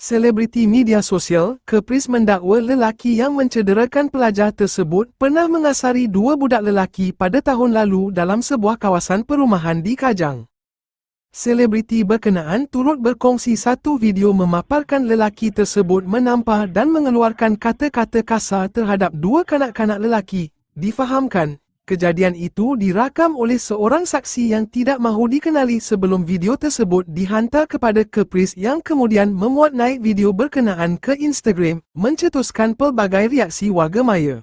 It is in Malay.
Selebriti media sosial, Kepris mendakwa lelaki yang mencederakan pelajar tersebut pernah mengasari dua budak lelaki pada tahun lalu dalam sebuah kawasan perumahan di Kajang. Selebriti berkenaan turut berkongsi satu video memaparkan lelaki tersebut menampar dan mengeluarkan kata-kata kasar terhadap dua kanak-kanak lelaki. Difahamkan, kejadian itu dirakam oleh seorang saksi yang tidak mahu dikenali sebelum video tersebut dihantar kepada Kepris yang kemudian memuat naik video berkenaan ke Instagram, mencetuskan pelbagai reaksi warga maya.